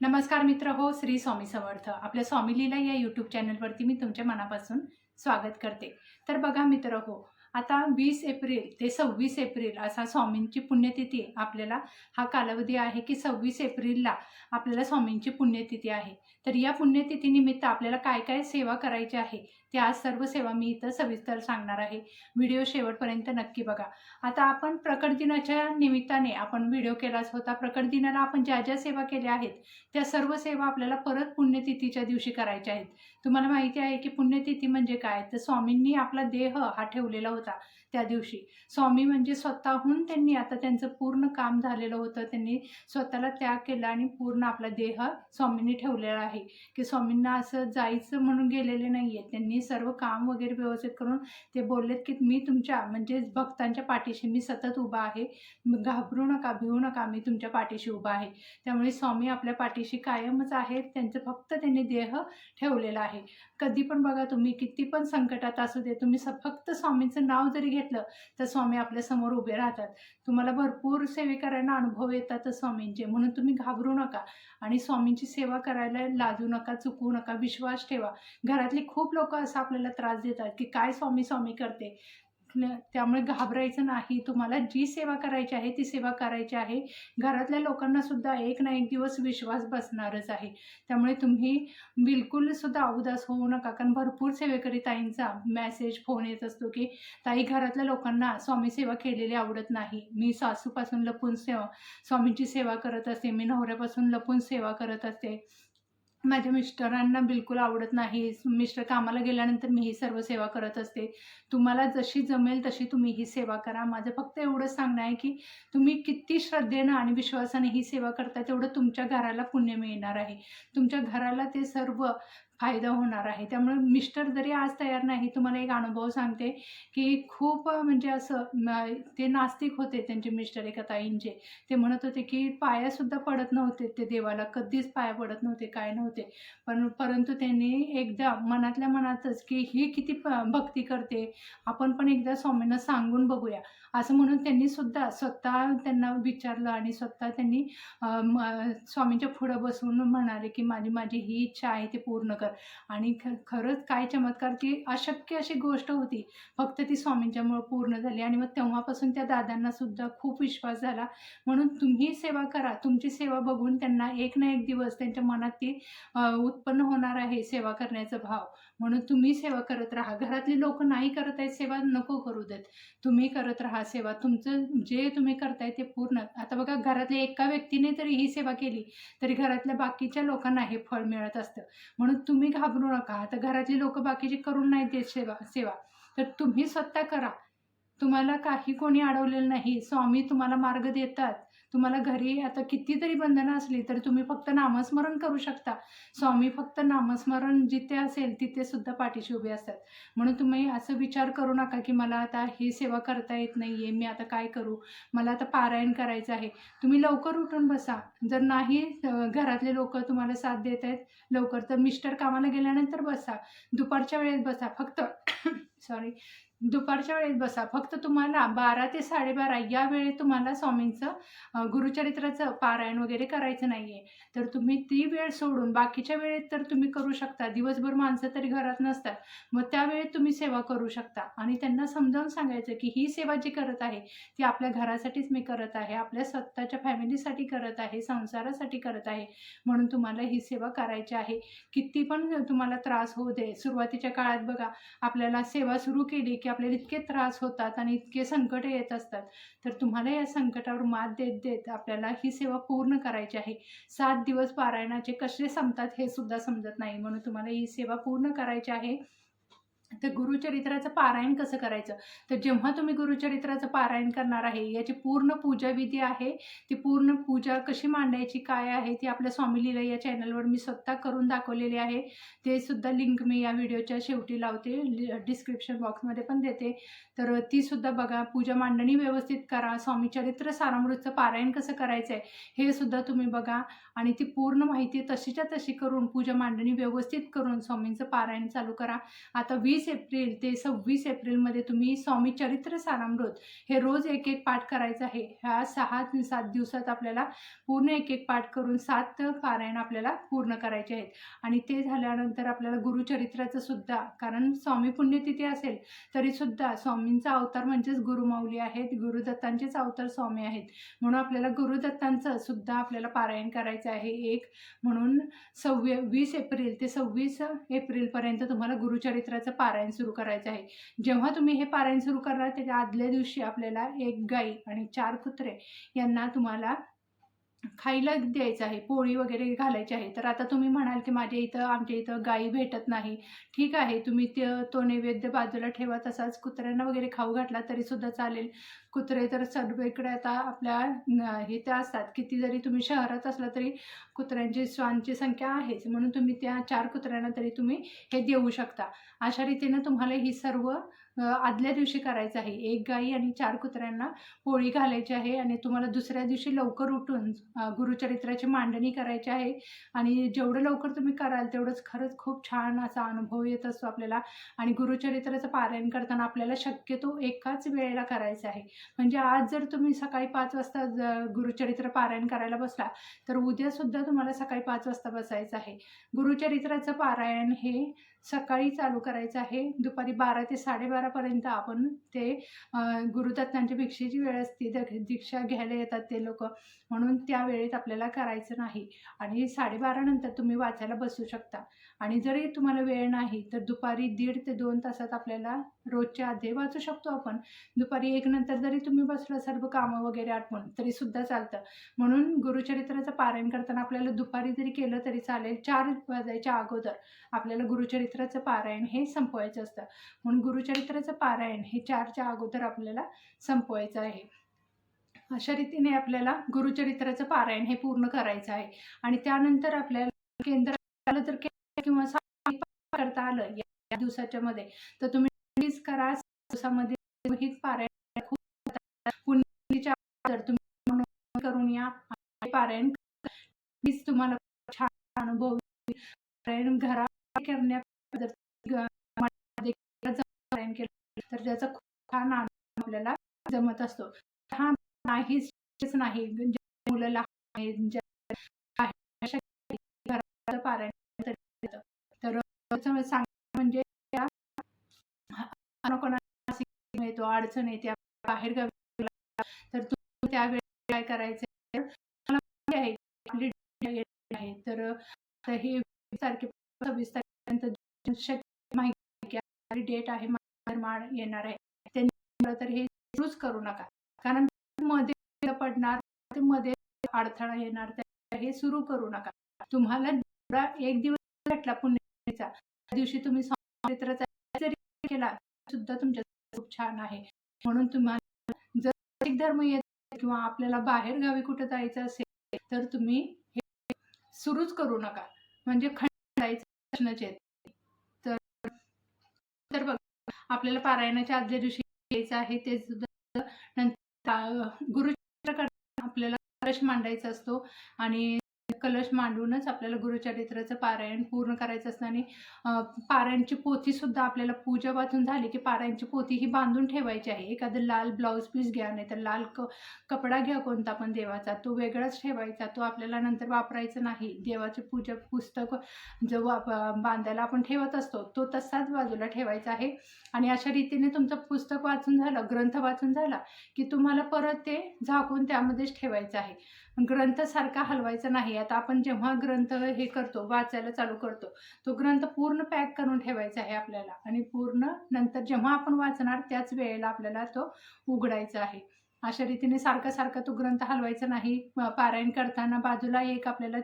नमस्कार मित्र हो श्री स्वामी समर्थ. आपल्या स्वामी लीला या यूट्यूब चॅनलवरती मी तुमच्या मनापासून स्वागत करते. तर बघा मित्र हो आता वीस एप्रिल ते सव्वीस एप्रिल असा स्वामींची पुण्यतिथी आपल्याला हा कालावधी आहे की सव्वीस एप्रिलला आपल्याला स्वामींची पुण्यतिथी आहे. तर या पुण्यतिथीनिमित्त आपल्याला काय काय सेवा करायची आहे त्या सर्व सेवा मी इथं सविस्तर सांगणार आहे. व्हिडिओ शेवटपर्यंत नक्की बघा. आता आपण प्रकट दिनाच्या निमित्ताने आपण व्हिडिओ केलाच होता. प्रकट दिनाला आपण ज्या ज्या सेवा केल्या आहेत त्या सर्व सेवा आपल्याला परत पुण्यतिथीच्या दिवशी करायच्या आहेत. तुम्हाला माहिती आहे की पुण्यतिथी म्हणजे काय? तर स्वामींनी आपला देह हा ठेवलेला होता त्या दिवशी. स्वामी म्हणजे स्वतःहून त्यांनी आता त्यांचं पूर्ण काम झालेलं होतं. त्यांनी स्वतःला त्याग केला आणि पूर्ण आपला देह स्वामींनी ठेवलेला आहे. की स्वामींना असं जायचं म्हणून गेलेले नाही आहेत त्यांनी सर्व काम वगैरे व्यवस्थित करून ते बोललेत की मी तुमच्या म्हणजे भक्तांच्या पाठीशी मी सतत उभा आहे. घाबरू नका भिवू नका मी तुमच्या पाठीशी उभा आहे. त्यामुळे स्वामी आपल्या पाठीशी कायमच आहेत. त्यांचं फक्त त्यांनी देह ठेवलेला आहे. कधी पण बघा तुम्ही किती पण संकटात असू दे तुम्ही फक्त स्वामींचं नाव जरी घेतलं तर स्वामी आपल्यासमोर उभे राहतात. तुम्हाला भरपूर सेवेकरांना अनुभव येतात स्वामींचे म्हणून तुम्ही घाबरू नका. आणि स्वामींची सेवा करायला लाजू नका चुकवू नका विश्वास ठेवा. घरातली खूप लोक असं आपल्याला त्रास देतात की काय स्वामी स्वामी करते? त्यामुळे घाबरायचं नाही. तुम्हाला जी सेवा करायची आहे ती सेवा करायची आहे. घरातल्या लोकांना सुद्धा एक ना एक दिवस विश्वास बसणारच आहे. त्यामुळे तुम्ही बिलकुल सुद्धा उदास होऊ नका. कारण भरपूर सेवेकरी ताईंचा मेसेज फोन येत असतो की ताई घरातल्या लोकांना स्वामी सेवा केलेली आवडत नाही. मी सासूपासून लपून सेवा स्वामींची सेवा करत असते. मी नवऱ्यापासून लपून सेवा करत असते. माझ्या मिस्टरांना बिलकुल आवडत नाही. मिस्टर कामाला गेल्यानंतर मी ही सर्व सेवा करत असते. तुम्हाला जशी जमेल तशी तुम्ही ही सेवा करा. माझं फक्त एवढंच सांगणं आहे की तुम्ही किती श्रद्धेनं आणि विश्वासाने ही सेवा करता तेवढं तुमच्या घराला पुण्य मिळणार आहे. तुमच्या घराला ते सर्व फायदा होणार आहे. त्यामुळे मिस्टर जरी आज तयार नाही तुम्हाला एक अनुभव सांगते की खूप म्हणजे असं ते नास्तिक होते त्यांचे मिस्टर एका ताईंचे. ते म्हणत होते की पायासुद्धा पडत नव्हते ते देवाला. कधीच पाया पडत नव्हते काय नव्हते. पण परंतु त्यांनी एकदा मनातल्या मनातच की ही किती प- भक्ती करते. आपण पण एकदा स्वामींना सांगून बघूया. असं म्हणून त्यांनी सुद्धा स्वतः त्यांना विचारलं आणि स्वतः त्यांनी म- स्वामींच्या पुढं बसून म्हणाले की माझी माझी ही इच्छा आहे ती पूर्ण चमत्कार आणि ख खरंच काय चमत्कार ती अशक्य अशी गोष्ट होती. फक्त ती स्वामींच्यामुळं पूर्ण झाली आणि मग तेव्हापासून त्या दादांना सुद्धा खूप विश्वास झाला. म्हणून तुम्ही सेवा करा. तुमची सेवा बघून त्यांना एक ना एक दिवस त्यांच्या मनात ती उत्पन्न होणार आहे सेवा करण्याचा भाव. म्हणून तुम्ही सेवा करत राहा. घरातली लोक नाही करत आहेत सेवा नको करू देत. तुम्ही करत राहा सेवा. तुमचं जे तुम्ही करताय ते पूर्ण. आता बघा घरातल्या एका व्यक्तीने तरी ही सेवा केली तरी घरातल्या बाकीच्या लोकांना हे फळ मिळत असतं. म्हणून तुम्ही घाबरू नका. आता घरातली लोक बाकीची करून नाही देत सेवा सेवा. तर तुम्ही स्वतः करा. तुम्हाला काही कोणी अडवलेलं नाही. स्वामी तुम्हाला मार्ग देतात. तुम्हाला घरी आता कितीतरी बंधनं असली तर तुम्ही फक्त नामस्मरण करू शकता. स्वामी फक्त नामस्मरण जिथे असेल तिथे सुद्धा पाठीशी उभे असतात. म्हणून तुम्ही असं विचार करू नका की मला आता ही सेवा करता येत नाही आहे मी आता काय करू? मला आता पारायण करायचं आहे. तुम्ही लवकर उठून बसा. जर नाही घरातले लोक तुम्हाला साथ देत आहेत लवकर तर मिस्टर कामाला गेल्यानंतर बसा. दुपारच्या वेळेत बसा. फक्त सॉरी दुपारच्या वेळेत बसा. फक्त तुम्हाला बारा ते साडेबारा या वेळेत तुम्हाला स्वामींचं गुरुचरित्राचं पारायण वगैरे करायचं नाही आहे तर तुम्ही ती वेळ सोडून बाकीच्या वेळेत तर तुम्ही करू शकता. दिवसभर माणसं तरी घरात नसतात. मग त्यावेळेत तुम्ही सेवा करू शकता. आणि त्यांना समजावून सांगायचं की ही सेवा जी करत आहे ती आपल्या घरासाठीच मी करत आहे आपल्या स्वतःच्या फॅमिलीसाठी करत आहे संसारासाठी करत आहे. म्हणून तुम्हाला ही सेवा करायची आहे. किती पण तुम्हाला त्रास होऊ दे सुरुवातीच्या काळात बघा आपल्याला सेवा सुरू केली की आपल्याला इतके त्रास होतात आणि इतके संकट येत असतात तर तुम्हाला या संकटावर मात देत देत आपल्याला ही सेवा पूर्ण करायची आहे. सात दिवस पारायणाचे कसे संपतात हे सुद्धा समजत नाही म्हणून तुम्हाला ही सेवा पूर्ण करायची आहे. तर गुरुचरित्राचं पारायण कसं करायचं? तर जेव्हा तुम्ही गुरुचरित्राचं पारायण करणार आहे याची पूर्ण पूजा विधी आहे ती पूर्ण पूजा कशी मांडायची काय आहे ती आपल्या स्वामी लीला या चॅनलवर मी स्वतः करून दाखवलेली आहे. ते सुद्धा लिंक मी या व्हिडिओच्या शेवटी लावते डिस्क्रिप्शन बॉक्समध्ये पण देते. तर ती सुद्धा बघा पूजा मांडणी व्यवस्थित करा स्वामी चरित्र सारामृतचं पारायण कसं करायचं आहे हे सुद्धा तुम्ही बघा. आणि ती पूर्ण माहिती तशीच्या तशी करून पूजा मांडणी व्यवस्थित करून स्वामींचं पारायण चालू करा. आता वीस वीस एप्रिल ते सव्वीस एप्रिलमध्ये तुम्ही स्वामी चरित्र सारामृत हे रोज एक एक पाठ करायचं आहे. ह्या सहा सात दिवसात आपल्याला पूर्ण एक एक पाठ करून सात पारायण आपल्याला पूर्ण करायचे आहेत. आणि ते झाल्यानंतर आपल्याला गुरुचरित्राचं सुद्धा कारण स्वामी पुण्यतिथी असेल तरीसुद्धा स्वामींचा अवतार म्हणजेच गुरुमाऊली आहेत गुरुदत्तांचेच अवतार स्वामी आहेत. म्हणून आपल्याला गुरुदत्तांचं सुद्धा आपल्याला पारायण करायचं आहे. एक म्हणून सव्वी वीस एप्रिल ते सव्वीस एप्रिलपर्यंत तुम्हाला गुरुचरित्राचं पारायण सुरू करायचं आहे. जेव्हा तुम्ही हे पारायण सुरू करणार त्याच्या आदल्या दिवशी आपल्याला एक गाई आणि चार कुत्रे यांना तुम्हाला खायला द्यायचं आहे पोळी वगैरे घालायची आहे. तर आता तुम्ही म्हणाल की माझ्या इथं आमच्या इथं गाई भेटत नाही. ठीक आहे तुम्ही ते तो नैवेद्य बाजूला ठेवा तसाच कुत्र्यांना वगैरे खाऊ घातला तरीसुद्धा चालेल. कुत्रे तर सर्वेकडे आता आपल्या हे त्या असतात. किती जरी तुम्ही शहरात असला तरी कुत्र्यांची श्वांची संख्या आहेच. म्हणून तुम्ही त्या चार कुत्र्यांना तरी तुम्ही हे देऊ शकता. अशा रीतीनं तुम्हाला ही सर्व आदल्या दिवशी करायचं आहे. एक गाई आणि चार कुत्र्यांना पोळी घालायची आहे आणि तुम्हाला दुसऱ्या दिवशी लवकर उठून गुरुचरित्राची मांडणी करायची आहे आणि जेवढं लवकर तुम्ही कराल तेवढंच खरंच खूप छान असा अनुभव येत असतो आपल्याला आणि गुरुचरित्राचं पारायण करताना आपल्याला शक्यतो एकाच वेळेला करायचं आहे. म्हणजे आज जर तुम्ही सकाळी पाच वाजता गुरुचरित्र पारायण करायला बसला तर उद्यासुद्धा तुम्हाला सकाळी पाच वाजता बसायचं आहे. गुरुचरित्राचं पारायण हे सकाळी चालू करायचं आहे. दुपारी बारा ते साडेबारापर्यंत आपण ते अ, गुरुदत्तांच्या भिक्षेची वेळ असते. दीक्षा घ्यायला येतात ते लोक. म्हणून त्या वेळेत आपल्याला करायचं नाही. आणि साडेबारानंतर तुम्ही वाचायला बसू शकता. आणि जरी तुम्हाला वेळ नाही तर दुपारी दीड ते दोन तासात आपल्याला रोजच्या आधी वाचू शकतो आपण. दुपारी एक नंतर जरी तुम्ही बसला सर्व कामं वगैरे आठवण तरी सुद्धा चालतं. म्हणून गुरुचरित्राचं पारायण करताना आपल्याला दुपारी जरी केलं तरी चालेल चार वाजायच्या अगोदर आपल्याला गुरुचरित्राचं पारायण हे संपवायचं असतं. म्हणून गुरुचरित्राचं पारायण हे चारच्या अगोदर आपल्याला संपवायचं आहे. अशा रीतीने आपल्याला गुरुचरित्राचं पारायण हे पूर्ण करायचं आहे. आणि त्यानंतर आपल्याला केंद्र आलं तर किंवा करता आलं या दिवसाच्या मध्ये तर तुम्ही प्लीज करा. दिवसामध्ये पारायण खूप तुम्ही करून या पारायण प्लीज तुम्हाला छान अनुभव पारायण घरात करण्या जर पारायण केलं तर त्याचा खूप छान आनंद आपल्याला जमत असतो. हा नाहीच नाही. म्हणजे मुलं लहान आहेत म्हणजे पारायण तर सांग कोणाकोणाला मानसिक येतो अडचण येते बाहेर गावी तर तुम्ही त्यावेळी काय करायचं? आहे तर हे वीस तारखे सव्वीस तारखेपर्यंत माहिती डेट आहे माळ येणार आहे. त्यांनी तर हे सुरूच करू नका. कारण मध्ये पडणार ते मध्ये अडथळा येणार हे सुरू करू नका. तुम्हाला एक दिवस भेटला पुण्याचा. त्या दिवशी तुम्ही केला सुद्धा तुमच्या खूप छान आहे. म्हणून तुम्हाला जर एक धर्म येत किंवा आपल्याला बाहेर गावी कुठं जायचं असेल तर तुम्ही हे सुरूच करू नका. म्हणजे खंडायचं प्रश्नच येत तर तर बघ आपल्याला पारायणाच्या आदल्या दिवशी यायचं आहे ते सुद्धा नंतर आपल्याला कलश मांडायचा असतो आणि कलश मांडूनच आपल्याला गुरुचरित्राचं पारायण पूर्ण करायचं असतं आणि पारायणची पोथी सुद्धा आपल्याला पूजा वाचून झाली की पारायणची पोथी ही बांधून ठेवायची आहे. एखादं लाल ब्लाऊज पीस घ्या नाही तर लाल क कपडा घ्या कोणता पण देवाचा. तो वेगळाच ठेवायचा. तो आपल्याला नंतर वापरायचा नाही. देवाचे पूजा पुस्तक जो वाप बांधायला आपण ठेवत असतो तो तसाच बाजूला ठेवायचा आहे. आणि अशा रीतीने तुमचं पुस्तक वाचून झालं ग्रंथ वाचून झाला की तुम्हाला परत ते झाकून त्यामध्येच ठेवायचं आहे. ग्रंथसारखा हलवायचा नाही. आता आपण जेव्हा ग्रंथ हे करतो वाचायला चालू करतो तो ग्रंथ पूर्ण पॅक करून ठेवायचा आहे आपल्याला. आणि पूर्ण नंतर जेव्हा आपण वाचणार त्याच वेळेला आपल्याला तो उघडायचा आहे. अशा रीतीने सारखा सारखा तो ग्रंथ हलवायचा नाही. पारायण करताना बाजूला एक आपल्याला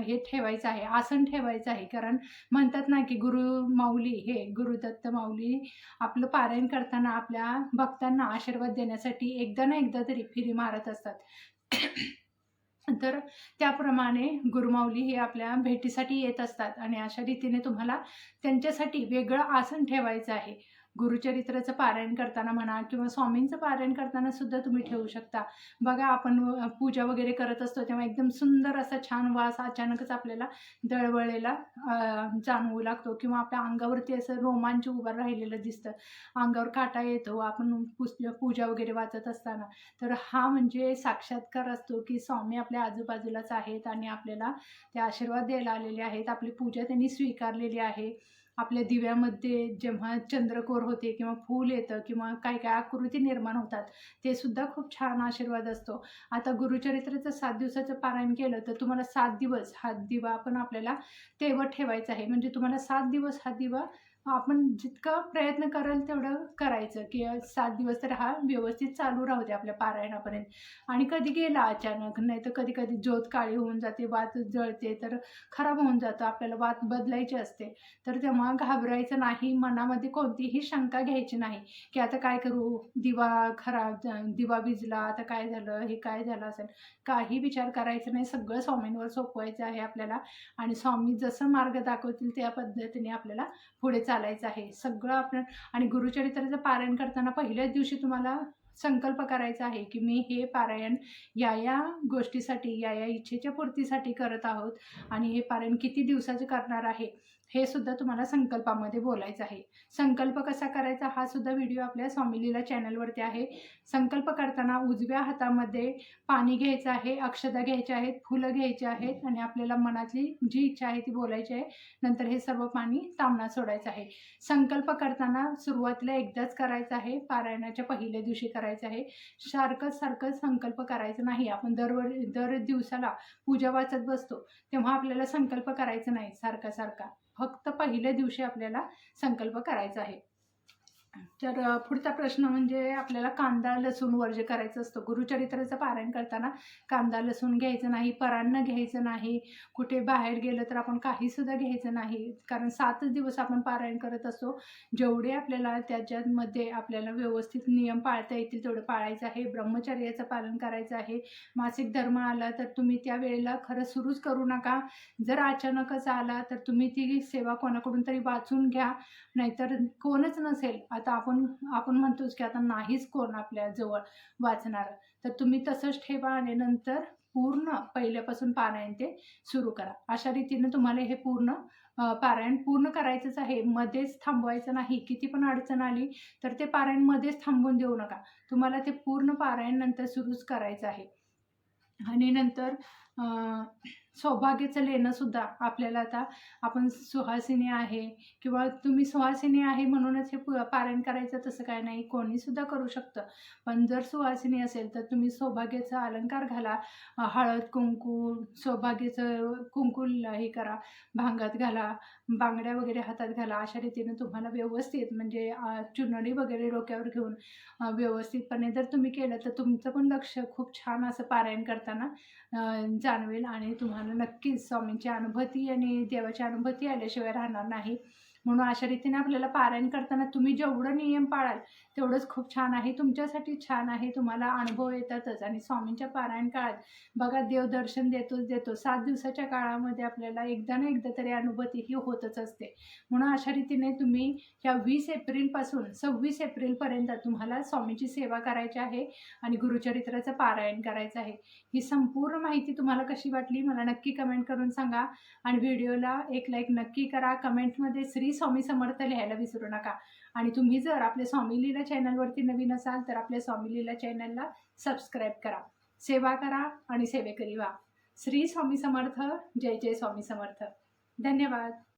हे ठेवायचं आहे आसन ठेवायचं आहे. कारण म्हणतात ना की गुरु माऊली हे गुरुदत्त माऊली आपलं पारायण करताना आपल्या भक्तांना आशीर्वाद देण्यासाठी एकदा ना एकदा तरी फिरी मारत असतात. तर त्याप्रमाणे गुरुमाऊली हे आपल्या भेटीसाठी येत असतात. आणि अशा रीतीने तुम्हाला त्यांच्यासाठी वेगळं आसन ठेवायचं आहे. गुरुचरित्राचं पारायण करताना म्हणा किंवा स्वामींचं पारायण करताना सुद्धा तुम्ही ठेवू शकता. बघा आपण पूजा वगैरे करत असतो तेव्हा एकदम सुंदर असा छान वास अचानकच आपल्याला दळवळलेला जाणवू लागतो किंवा आपल्या अंगावरती असं रोमांच उभं राहिलेलं दिसतं. अंगावर काटा येतो आपण पुस पूजा वगैरे वाचत असताना. तर हा म्हणजे साक्षात्कार असतो की स्वामी आपल्या आजूबाजूलाच आहेत आणि आपल्याला ते आशीर्वाद द्यायला आलेले आहेत. आपली पूजा त्यांनी स्वीकारलेली आहे. आपल्या दिव्यामध्ये जेव्हा चंद्रकोर होते किंवा फूल येतं किंवा काय काय आकृती निर्माण होतात ते सुद्धा खूप छान आशीर्वाद असतो. आता गुरुचरित्राचं सात दिवसाचं पारायण केलं तर तुम्हाला सात दिवस हा दिवा आपण आपल्याला तेवत ठेवायचा आहे. म्हणजे तुम्हाला सात दिवस हा दिवा आपण जितका प्रयत्न कराल तेवढं करायचं की सात दिवस तर हा व्यवस्थित चालू राहू दे आपल्या पारायणापर्यंत. आणि कधी गेला अचानक नाही तर कधी कधी ज्योत काळी होऊन जाते वात जळते तर खराब होऊन जातं आपल्याला वात बदलायची असते. तर तेव्हा घाबरायचं नाही मनामध्ये कोणतीही शंका घ्यायची नाही की आता काय करू? दिवा खराब दिवा भिजला आता काय झालं? हे काय झालं असेल? काही विचार करायचा नाही सगळं स्वामींवर सोपवायचं आहे आपल्याला. आणि स्वामी जसं मार्ग दाखवतील त्या पद्धतीने आपल्याला पुढे चाल चालायचं आहे. सगळं आपण आणि गुरुचरित्राचं पारायण करताना पहिल्याच दिवशी तुम्हाला संकल्प करायचा आहे की मी हे पारायण या या गोष्टीसाठी या या इच्छेच्या पूर्तीसाठी करत आहोत. आणि हे पारायण किती दिवसाचं करणार आहे? हे सुद्धा तुम्हाला संकल्पामध्ये बोलायचं आहे. संकल्प कसा करायचा? हा सुद्धा व्हिडिओ आपल्या स्वामीलीला चॅनलवरती आहे. संकल्प करताना उजव्या हातामध्ये पाणी घ्यायचं आहे अक्षता घ्यायच्या आहेत फुलं घ्यायची आहेत आणि आपल्याला मनातली जी इच्छा आहे ती बोलायची आहे. नंतर हे सर्व पाणी तांबणा सोडायचं आहे. संकल्प करताना सुरुवातीला एकदाच करायचं आहे. पारायणाच्या पहिल्या दिवशी करायचं आहे. सारखं सारखं संकल्प करायचं नाही. आपण दरवर दर दिवसाला पूजा वाचत बसतो. तेव्हा आपल्याला संकल्प करायचा नाही. सारखा सारखा. फक्त पहिल्या दिवशी आपल्याला संकल्प करायचा आहे. तर पुढचा प्रश्न म्हणजे आपल्याला कांदा लसूण वर्ज करायचं असतं. गुरुचरित्राचं पारायण करताना कांदा लसूण घ्यायचं नाही परान्न घ्यायचं नाही कुठे बाहेर गेलं तर आपण काहीसुद्धा घ्यायचं नाही. कारण सातच दिवस आपण पारायण करत असतो. जेवढे आपल्याला त्याच्यामध्ये आपल्याला व्यवस्थित नियम पाळता येतील तेवढं पाळायचं आहे. ब्रह्मचर्याचं पालन करायचं आहे. मासिक धर्म आला तर तुम्ही त्या वेळेला खरं सुरूच करू नका. जर अचानकच आला तर तुम्ही ती सेवा कोणाकडून तरी वाचून घ्या. नाहीतर कोणच नसेल. आता आपण आपण म्हणतोच की आता नाहीच कोण आपल्या जवळ वाचणार. तर तुम्ही तसंच ठेवा आणि नंतर पूर्ण पहिल्यापासून पारायण ते सुरू करा. अशा रीतीने तुम्हाला हे पूर्ण पारायण पूर्ण करायचंच आहे. मध्येच थांबवायचं नाही. किती पण अडचण आली तर ते पारायण मध्येच थांबवून देऊ नका. तुम्हाला ते पूर्ण पारायण नंतर सुरूच करायचं आहे. आणि नंतर सौभाग्याचं लेणं सुद्धा आपल्याला आता आपण सुहासिनी आहे किंवा तुम्ही सुहासिनी आहे म्हणूनच हे पु- पारायण करायचं तसं काय नाही कोणी सुद्धा करू शकतं. पण जर सुहासिनी असेल तर तुम्ही सौभाग्याचा अलंकार घाला हळद कुंकू सौभाग्याचं कुंकू हे करा भांगात घाला बांगड्या वगैरे हातात घाला अशा रीतीनं तुम्हाला व्यवस्थित म्हणजे चुनडी वगैरे डोक्यावर घेऊन व्यवस्थितपणे जर तुम्ही केलं तर तुमचं पण लक्ष खूप छान असं पारायण करताना जाणवेल आणि तुम्हाला नक्कीच स्वामींची अनुभूती आणि देवाची अनुभूती आल्याशिवाय राहणार नाही. म्हणून अशा रीतीने आपल्याला पारायण करताना तुम्ही जेवढं नियम पाळाल तेवढंच खूप छान आहे. तुमच्यासाठी छान आहे. तुम्हाला अनुभव येतातच आणि स्वामींच्या पारायण काळात बघा देव दर्शन देतोच देतो सात दिवसाच्या काळामध्ये आपल्याला एकदा ना एकदा तरी अनुभूती ही होतच असते. म्हणून अशा रीतीने तुम्ही ह्या वीस एप्रिलपासून सव्वीस एप्रिलपर्यंत तुम्हाला स्वामीची सेवा करायची आहे आणि गुरुचरित्राचं पारायण करायचं आहे. ही संपूर्ण माहिती तुम्हाला कशी वाटली? मला नक्की कमेंट करून सांगा. आणि व्हिडिओला एक लाईक नक्की करा. कमेंटमध्ये श्री स्वामी समर्थ लिहायला विसरू नका. आणि तुम्ही जर आपल्या स्वामी लीला चॅनलवरती नवीन असाल तर आपल्या स्वामी लीला चॅनलला सबस्क्राईब करा. सेवा करा आणि सेवेकरी व्हा. श्री स्वामी समर्थ. जय जय स्वामी समर्थ. धन्यवाद.